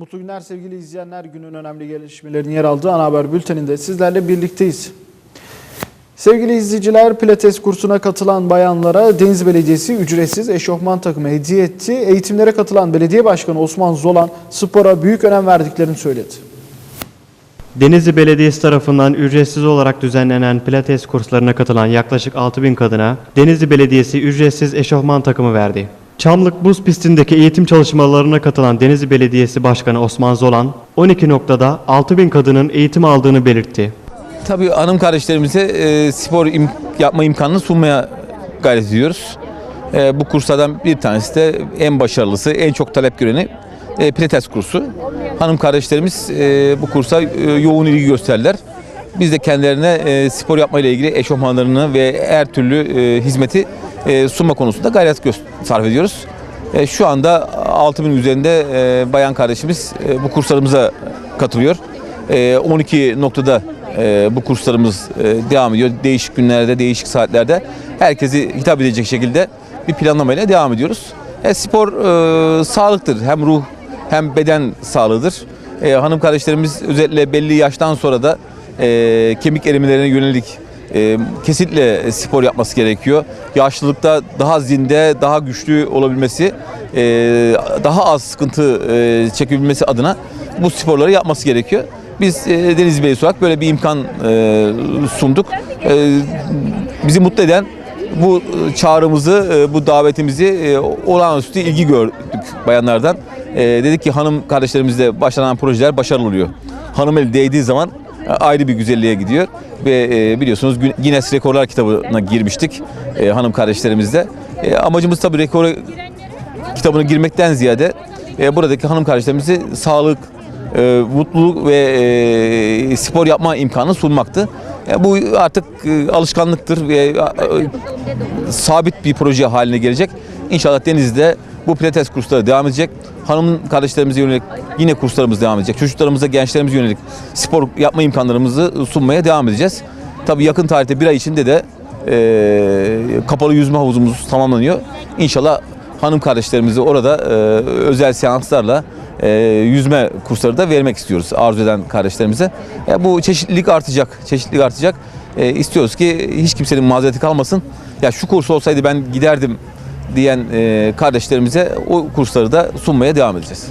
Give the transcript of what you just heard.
Mutlu günler sevgili izleyenler. Günün önemli gelişmelerin yer aldığı ana haber bülteninde sizlerle birlikteyiz. Sevgili izleyiciler, pilates kursuna katılan bayanlara Deniz Belediyesi ücretsiz eşofman takımı hediye etti. Eğitimlere katılan belediye başkanı Osman Zolan spora büyük önem verdiklerini söyledi. Denizli Belediyesi tarafından ücretsiz olarak düzenlenen pilates kurslarına katılan yaklaşık 6000 kadına Denizli Belediyesi ücretsiz eşofman takımı verdi. Çamlık Buz Pisti'ndeki eğitim çalışmalarına katılan Denizli Belediyesi Başkanı Osman Zolan, 12 noktada 6000 kadının eğitim aldığını belirtti. Tabii hanım kardeşlerimize e, spor im- yapma imkanını sunmaya gayret ediyoruz. E, bu kurslardan bir tanesi de en başarılısı, en çok talep göreni e, pilates kursu. Hanım kardeşlerimiz e, bu kursa e, yoğun ilgi gösterdiler. Biz de kendilerine e, spor yapma ile ilgili eşofmanlarını ve her türlü e, hizmeti e, sunma konusunda gayret sarf ediyoruz. E, şu anda 6000 üzerinde e, bayan kardeşimiz e, bu kurslarımıza katılıyor. E, 12 noktada e, bu kurslarımız e, devam ediyor. Değişik günlerde, değişik saatlerde herkesi hitap edecek şekilde bir planlamayla devam ediyoruz. E, spor e, sağlıktır. Hem ruh hem beden sağlığıdır. E, hanım kardeşlerimiz özellikle belli yaştan sonra da e, kemik erimelerine yönelik e, kesinlikle spor yapması gerekiyor. Yaşlılıkta daha zinde, daha güçlü olabilmesi, e, daha az sıkıntı e, çekebilmesi adına bu sporları yapması gerekiyor. Biz e, Deniz Bey olarak böyle bir imkan e, sunduk. E, bizi mutlu eden bu çağrımızı, e, bu davetimizi e, olağanüstü ilgi gördük bayanlardan. E, dedik ki hanım kardeşlerimizle başlanan projeler başarılı oluyor. Hanım eli değdiği zaman ayrı bir güzelliğe gidiyor ve e, biliyorsunuz Guinness Rekorlar kitabına girmiştik e, hanım kardeşlerimizle. E, amacımız tabii rekor kitabına girmekten ziyade buradaki hanım kardeşlerimize sağlık, mutluluk ve spor yapma imkanı sunmaktı. Bu artık alışkanlıktır ve sabit bir proje haline gelecek. İnşallah Denizli'de bu pilates kursları devam edecek. Hanım kardeşlerimize yönelik yine kurslarımız devam edecek. Çocuklarımıza, gençlerimize yönelik spor yapma imkanlarımızı sunmaya devam edeceğiz. Tabii yakın tarihte bir ay içinde de e, kapalı yüzme havuzumuz tamamlanıyor. İnşallah hanım kardeşlerimizi orada e, özel seanslarla e, yüzme kursları da vermek istiyoruz arzu eden kardeşlerimize. E, bu çeşitlilik artacak, çeşitlilik artacak. E, istiyoruz ki hiç kimsenin mazereti kalmasın. Ya şu kurs olsaydı ben giderdim diyen e, kardeşlerimize o kursları da sunmaya devam edeceğiz.